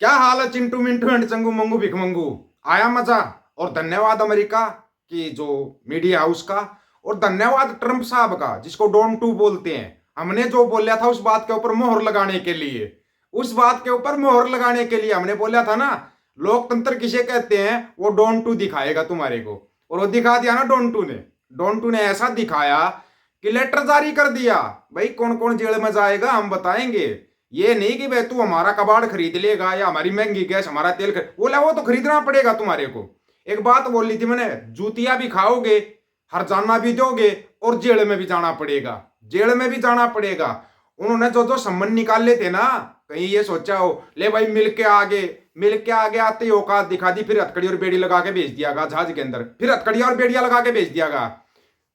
क्या हाल है चिंटू मिंटू एंड चंगू मंगू भिखमंगू आया मज़ा। और धन्यवाद अमेरिका की जो मीडिया हाउस का। और धन्यवाद ट्रंप साहब का, जिसको डोन टू बोलते हैं। हमने जो बोला था उस बात के ऊपर मोहर लगाने के लिए। उस बात के ऊपर मोहर लगाने के लिए हमने बोला था ना, लोकतंत्र किसे कहते हैं? वो डोन टू दिखाएगा तुम्हारे को। और वो दिखा दिया ना डोन टू ने। डोन टू ने ऐसा दिखाया कि लेटर जारी कर दिया। भाई कौन कौन जेल में जाएगा, हम बताएँगे। ये नहीं कि भाई तू हमारा कबाड़ खरीद लेगा या हमारी महँगी गैस, हमारा तेल खरीद बोला वो तो खरीदना पड़ेगा तुम्हारे को। एक बात बोल ली थी मैंने, जूतियाँ भी खाओगे, हरजाना भी दोगे और जेल में भी जाना पड़ेगा। जेल में भी जाना पड़ेगा। उन्होंने जो जो सम्मन निकाले थे ना, कहीं ये सोचा हो, ले भाई मिल के आगे, मिल के आगे आते ही औकात दिखा दी, फिर हथकड़ी और बेड़ी लगा के भेज दिया गया जहाज़ के अंदर। फिर हथकड़ी और बेड़िया लगा के भेज दिया गा।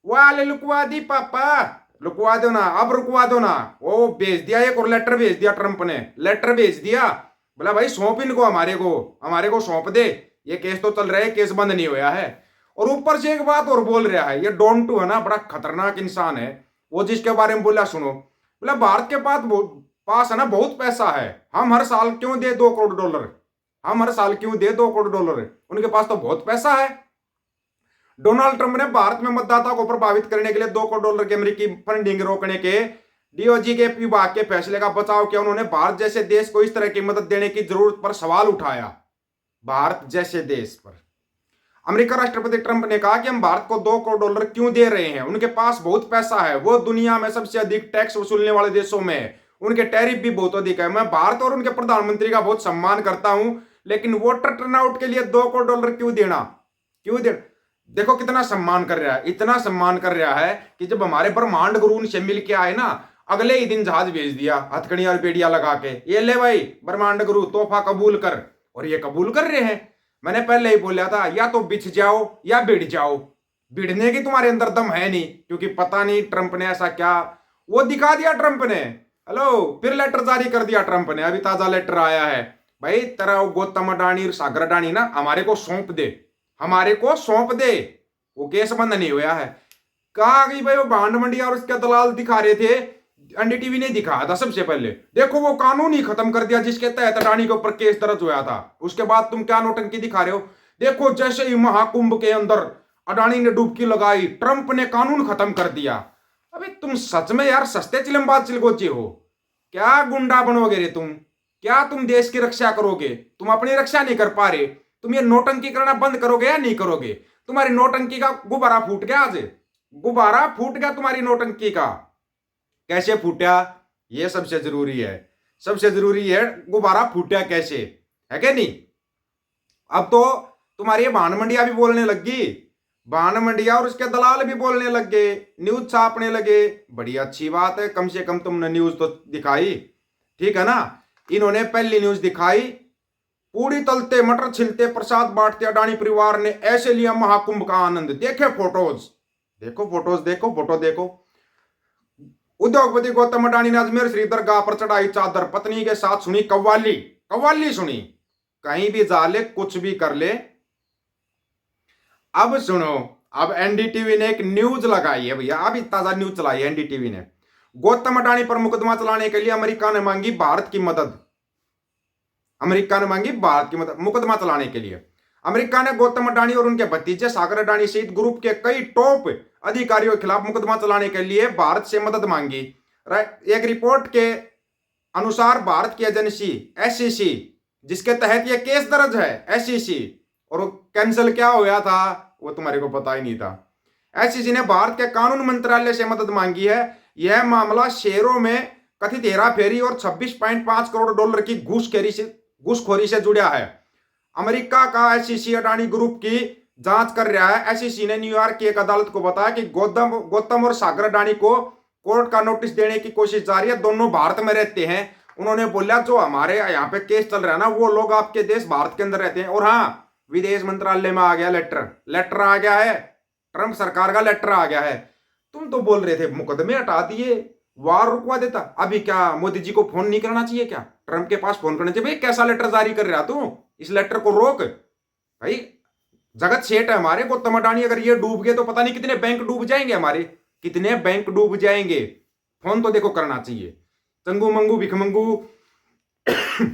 वाले लुकवा दी, पापा। रुकवा दो ना, अब रुकवा दो ना। वो भेज दिया एक और लेटर भेज दिया ट्रंप ने। लेटर भेज दिया। बोला, भाई, सौंप इनको हमारे को हमारे को सौंप दे। ये केस तो चल रहा है, केस बंद नहीं हुआ है। और ऊपर से एक बात और बोल रहा है, ये डोन टू है ना, बड़ा खतरनाक इंसान है। वो जिसके बारे में बोला, सुनो। बोला, भारत के पास पास है ना, बहुत पैसा है। हम हर साल क्यों दे दो करोड़ डॉलर? हम हर साल क्यों दे दो करोड़ डॉलर? उनके पास तो बहुत पैसा है। डोनाल्ड ट्रंप ने भारत में मतदाता को प्रभावित करने के लिए दो करोड़ डॉलर की अमेरिकी फंडिंग रोकने के, डीओजी के विभाग के फैसले का बचाव किया। उन्होंने भारत जैसे देश को इस तरह की मदद देने की ज़रूरत पर सवाल उठाया। भारत जैसे देश पर। अमेरिका राष्ट्रपति ट्रंप ने कहा कि हम भारत को दो करोड़ डॉलर क्यों दे रहे हैं? उनके पास बहुत पैसा है। वो दुनिया में सबसे अधिक टैक्स वसूलने वाले देशों में है। उनके टैरिफ भी बहुत अधिक है। मैं भारत और उनके प्रधानमंत्री का बहुत सम्मान करता हूँ, लेकिन वोटर टर्नआउट के लिए दो करोड़ डॉलर क्यों देना? क्यों देना देखो कितना सम्मान कर रहा है, इतना सम्मान कर रहा है कि जब हमारे ब्रह्मांड गुरु उनसे मिल के आए ना, अगले ही दिन जहाज़ भेज दिया, हथकड़ी और बेड़िया लगा के, ये ले भाई, ब्रह्मांड गुरु, तोहफा कबूल कर। और ये कबूल कर रहे हैं। मैंने पहले ही बोला था, या तो बिछ जाओ, या बिड़ जाओ। बिड़ने की तुम्हारे अंदर दम है नहीं, क्योंकि पता नहीं ट्रंप ने ऐसा क्या वो दिखा दिया ट्रंप ने। हेलो, फिर लेटर जारी कर दिया ट्रंप ने, अभी ताज़ा लेटर आया है। भाई, तेरा गौतम अडानी सागर अडानी ना, हमारे को सौंप दे। हमारे को सौंप दे। वो केस बंद नहीं हुआ है। कहा गई भाई वो भांड मंडिया और उसके दलाल दिखा रहे थे? एनडीटीवी ने दिखाया था सबसे पहले। देखो वो कानून ही खत्म कर दिया जिसके तहत अडानी के ऊपर केस दर्ज हुआ था। उसके बाद तुम क्या नोटंकी दिखा रहे हो? देखो जैसे ही महाकुंभ के अंदर अडानी ने डुबकी लगाई, ट्रंप ने कानून खत्म कर दिया। अबे तुम सच में यार सस्ते चिलमबाज चिलगोचे हो। क्या गुंडा बनोगे रे तुम? क्या तुम देश की रक्षा करोगे? तुम अपनी रक्षा नहीं कर पा रहे। तुम ये नोटंकी करना बंद करोगे या नहीं करोगे? तुम्हारी नोटंकी का गुब्बारा फूट गया आज। गुब्बारा फूट गया तुम्हारी नोटंकी का। कैसे फूटा? ये सबसे ज़रूरी है। सबसे ज़रूरी है गुब्बारा फूटा कैसे? है क्या नहीं? अब तो तुम्हारी भान मंडिया भी बोलने लगी बाण मंडिया और उसके दलाल भी बोलने लग गए। न्यूज़ छापने लगे। बड़ी अच्छी बात है। कम से कम तुमने न्यूज़ तो दिखाई। ठीक है ना? इन्होंने पहली न्यूज़ दिखाई। पूरी तलते, मटर छिलते, प्रसाद बांटते, अडानी परिवार ने ऐसे लिया महाकुंभ का आनंद। देखे फ़ोटोज़ देखो फ़ोटोज़ देखो फ़ोटो देखो। उद्योगपति गौतम अडानी ने अजमेर श्री दरगाह पर चढ़ाई चादर, पत्नी के साथ सुनी कव्वाली। कव्वाली सुनी। कहीं भी जा ले, कुछ भी कर ले। अब सुनो, अब एनडीटीवी ने एक न्यूज़ लगाई है भैया। अभी ताज़ा न्यूज़ चलाई एनडीटीवी ने। गौतम अडानी पर मुकदमा चलाने के लिए अमेरिका ने मांगी भारत की मदद। अमेरिका ने मांगी भारत की मदद, मुकदमा चलाने के लिए। अमेरिका ने गौतम अडानी और उनके भतीजे सागर अडानी सहित ग्रुप के कई टॉप अधिकारियों के खिलाफ मुकदमा चलाने के लिए भारत से मदद मांगी। एक रिपोर्ट के अनुसार भारत की एजेंसी एसईसी जिसके तहत यह केस दर्ज है एस और कैंसिल क्या हुआ था, वो तुम्हारे को पता ही नहीं था। एसईसी ने भारत के कानून मंत्रालय से मदद मांगी है। यह मामला शेयरों में कथित हेरा फेरी और 26.5 करोड़ डॉलर की घूसखोरी से घूसखोरी से जुड़ा है। अमेरिका का एसईसी अडानी ग्रुप की जाँच कर रहा है। एसईसी ने न्यूयॉर्क की एक अदालत को बताया कि गौतम गौतम और सागर अडानी को कोर्ट का नोटिस देने की कोशिश जारी है। दोनों भारत में रहते हैं। उन्होंने बोला, जो हमारे यहाँ पे केस चल रहा है ना, वो लोग आपके देश भारत के अंदर रहते हैं। और हाँ विदेश मंत्रालय में आ गया लेटर। लेटर आ गया है। ट्रंप सरकार का लेटर आ गया है। तुम तो बोल रहे थे, मुकदमे हटा दिए। वार रुकवा देता। अभी क्या मोदी जी को फ़ोन नहीं करना चाहिए क्या? ट्रंप के पास फ़ोन करना चाहिए, भाई, कैसा लेटर जारी कर रहा तू? इस लेटर को रोक। भाई, जगत सेठ है हमारे गौतम अडानी अगर ये डूब गए तो पता नहीं कितने बैंक डूब जाएँगे हमारे। कितने बैंक डूब जाएँगे? फ़ोन तो देखो करना चाहिए। चंगू मंगू, भिख मंगू,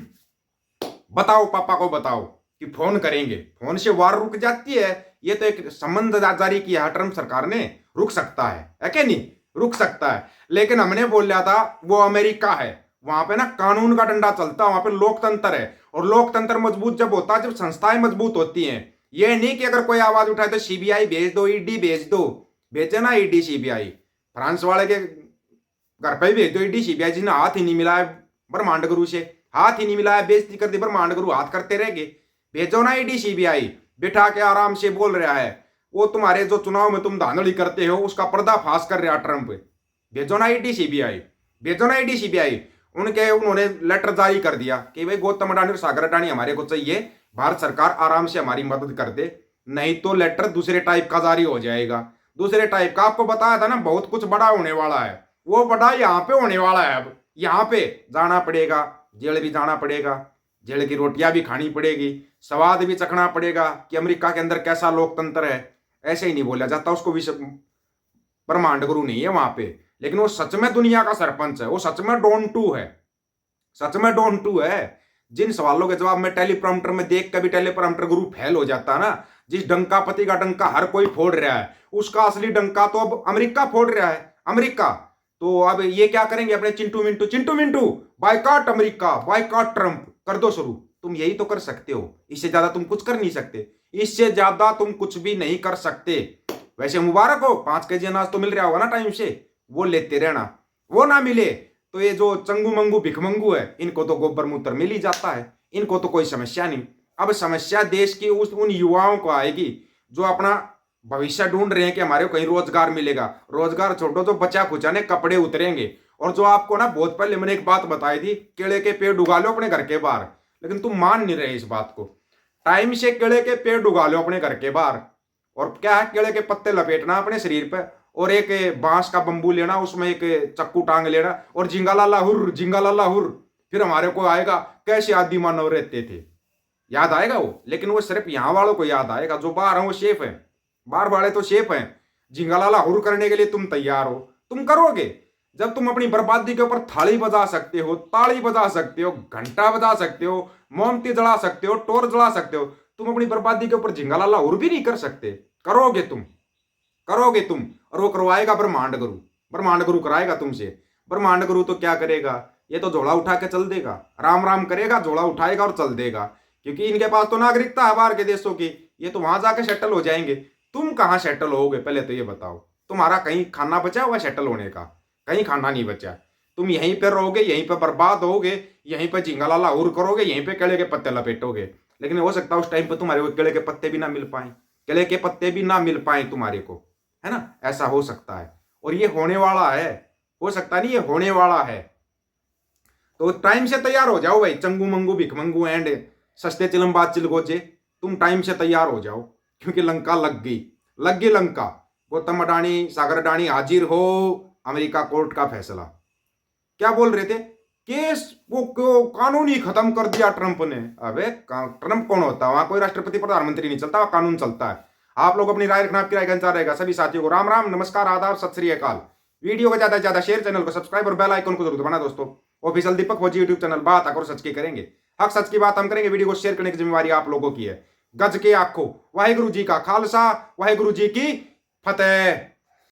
बताओ, पापा को बताओ कि फ़ोन करेंगे। फ़ोन से वार रुक जाती है। ये तो एक संबंध जारी किया है ट्रंप सरकार ने। रुक सकता है। है क्या नहीं? रुक सकता है। लेकिन हमने बोल लिया था, वो अमेरिका है। वहाँ पे ना कानून का डंडा चलता है, वहाँ पे लोकतंत्र है। और लोकतंत्र मज़बूत जब होता है, जब संस्थाएँ मज़बूत होती हैं। ये नहीं कि अगर कोई आवाज़ उठाए तो सीबीआई भेज दो ईडी भेज दो। भेजे ना ईडी सीबीआई फ्रांस वाले के घर पे भी भेज दो ईडी सीबीआई जिन्हें हाथ ही नहीं मिलाया ब्रह्मांड गुरु से। हाथ ही नहीं मिलाया बेइज्जती कर दी, ब्रह्मांड गुरु हाथ करते रह गए। भेजो ना ईडी सीबीआई बिठा के आराम से बोल रहा है वो तुम्हारे जो चुनाव में तुम धांधली करते हो, उसका पर्दाफाश कर रहा ट्रंप। भेजो ना सीबीआई भेजो ना सीबीआई उनके उन्होंने लेटर जारी कर दिया कि भाई गौतम अडानी और सागर अडानी हमारे को चाहिए, भारत सरकार आराम से हमारी मदद कर दे, नहीं तो लेटर दूसरे टाइप का जारी हो जाएगा। दूसरे टाइप का आपको बताया था ना, बहुत कुछ बड़ा होने वाला है। वो बड़ा यहाँ पे होने वाला है अब। यहाँ पे जाना पड़ेगा, जेल भी जाना पड़ेगा, जेल की रोटियाँ भी खानी पड़ेगी, स्वाद भी चखना पड़ेगा कि अमेरिका के अंदर कैसा लोकतंत्र है। ऐसे ही नहीं बोला जाता, उसको विश्व ब्रह्मांड गुरु नहीं है वहाँ पे। लेकिन वो सच में दुनिया का सरपंच है, वो सच में डोन टू है। सच में डोन टू है। जिन सवालों के जवाब में टेलीप्रॉम्प्टर में देख कभी टेलीप्रॉम्प्टर गुरु फेल हो जाता है ना, जिस डंका पति का डंका हर कोई फोड़ रहा है, उसका असली डंका तो अब अमेरिका फोड़ रहा है, अमेरिका। तो अब ये क्या करेंगे अपने Chintu Mintu? Chintu Mintu boycott America boycott Trump कर दो शुरू। तुम यही तो कर सकते हो, इससे ज़्यादा तुम कुछ कर नहीं सकते। इससे ज़्यादा तुम कुछ भी नहीं कर सकते। वैसे मुबारक हो, पाँच के जी अनाज तो मिल रहा होगा ना टाइम से, वो लेते रहना। वो ना मिले तो ये जो चंगू मंगू भिखमंगू है, इनको तो गोबर मूत्र मिल ही जाता है, इनको तो कोई समस्या नहीं। अब समस्या देश की उस उन युवाओं को आएगी, जो अपना भविष्य ढूंढ रहे हैं कि हमारे कहीं रोज़गार मिलेगा। रोज़गार छोड़ो तो बचा खुचाने कपड़े उतरेंगे। और जो आपको ना बहुत पहले मैंने एक बात बताई थी, केले के पेड़ उगा लो अपने घर के बाहर, लेकिन तुम मान नहीं रहे इस बात को। टाइम से केले के पेड़ उगा लो अपने घर के बाहर। और क्या है, केले के पत्ते लपेटना अपने शरीर पर और एक बाँस का बंबू लेना, उसमें एक चक्कू टांग लेना। और जिंगा लाला हुर जिंगा लाला हुर, फिर हमारे को आएगा, कैसे आदि मानव रहते थे? याद आएगा वो? लेकिन वो सिर्फ़ यहाँ वालों को याद आएगा, जो बाहर हैं, वो शेफ है। बाहर वाले तो शेफ हैं। जिंगा लाला हुर करने के लिए तुम तैयार हो। तुम करोगे? जब तुम अपनी बर्बादी के ऊपर थाली बजा सकते हो, ताली बजा सकते हो, घंटा बजा सकते हो, मोमती जला सकते हो, टोर जला सकते हो, तुम अपनी बर्बादी के ऊपर झिंगा लाला और भी नहीं कर सकते। करोगे तुम करोगे तुम, और वो करवाएगा ब्रह्मांड गुरु। ब्रह्मांड गुरु कराएगा तुमसे। ब्रह्मांड गुरु तो क्या करेगा? ये तो झोला उठा के चल देगा, राम राम करेगा, झोला उठाएगा और चल देगा, क्योंकि इनके पास तो नागरिकता है बाहर के देशों की। ये तो वहाँ जाके सेटल हो जाएँगे। तुम कहाँ सेटल होगे? पहले तो ये बताओ, तुम्हारा कहीं खाना बचा हुआ सेटल होने का? कहीं खाना नहीं बचा। तुम यहीं पर रहोगे, यहीं पर बर्बाद होगे, यहीं पर झिंगा लाला उर करोगे, यहीं पे केले के पत्ते लपेटोगे। लेकिन हो सकता है उस टाइम पर तुम्हारे को केले के पत्ते भी ना मिल पाए, केले के पत्ते भी ना मिल पाए तुम्हारे को, है ना? ऐसा हो सकता है। और ये होने वाला है, हो सकता नहीं, ये होने वाला है। तो टाइम से तैयार हो जाओ भाई, चंगू मंगू भिखमंगू एंड सस्ते चिलमबाज चिलगोचे। तुम टाइम से तैयार हो जाओ, क्योंकि लंका लग गई लग गई लंका। गौतम अडानी, सागर अडानी हाजिर हो। अमेरिका कोर्ट का फैसला। क्या बोल रहे थे? केस वो क्यों कानून ही खत्म कर दिया ट्रंप ने। अबे ट्रंप कौन होता है? वहाँ कोई राष्ट्रपति, प्रधानमंत्री नहीं चलता कानून चलता है। आप लोग अपनी राय रखना, आपकी राय का रहेगा। सभी साथियों को राम राम नमस्कार, आदाब, सत श्री अकाल। वीडियो को ज़्यादा से ज़्यादा शेयर चैनल को सब्सक्राइब और बेल आइकन को ज़रूर दबाना दोस्तों। ऑफिशियल दीपक फौजी यूट्यूब चैनल, बात, आकर सच की करेंगे। हक, सच की बात हम करेंगे। वीडियो को शेयर करने की जिम्मेवारी आप लोगों की है। गज के आखो, वाहिगुरु जी का खालसा, वाहिगुरु जी की फतेह।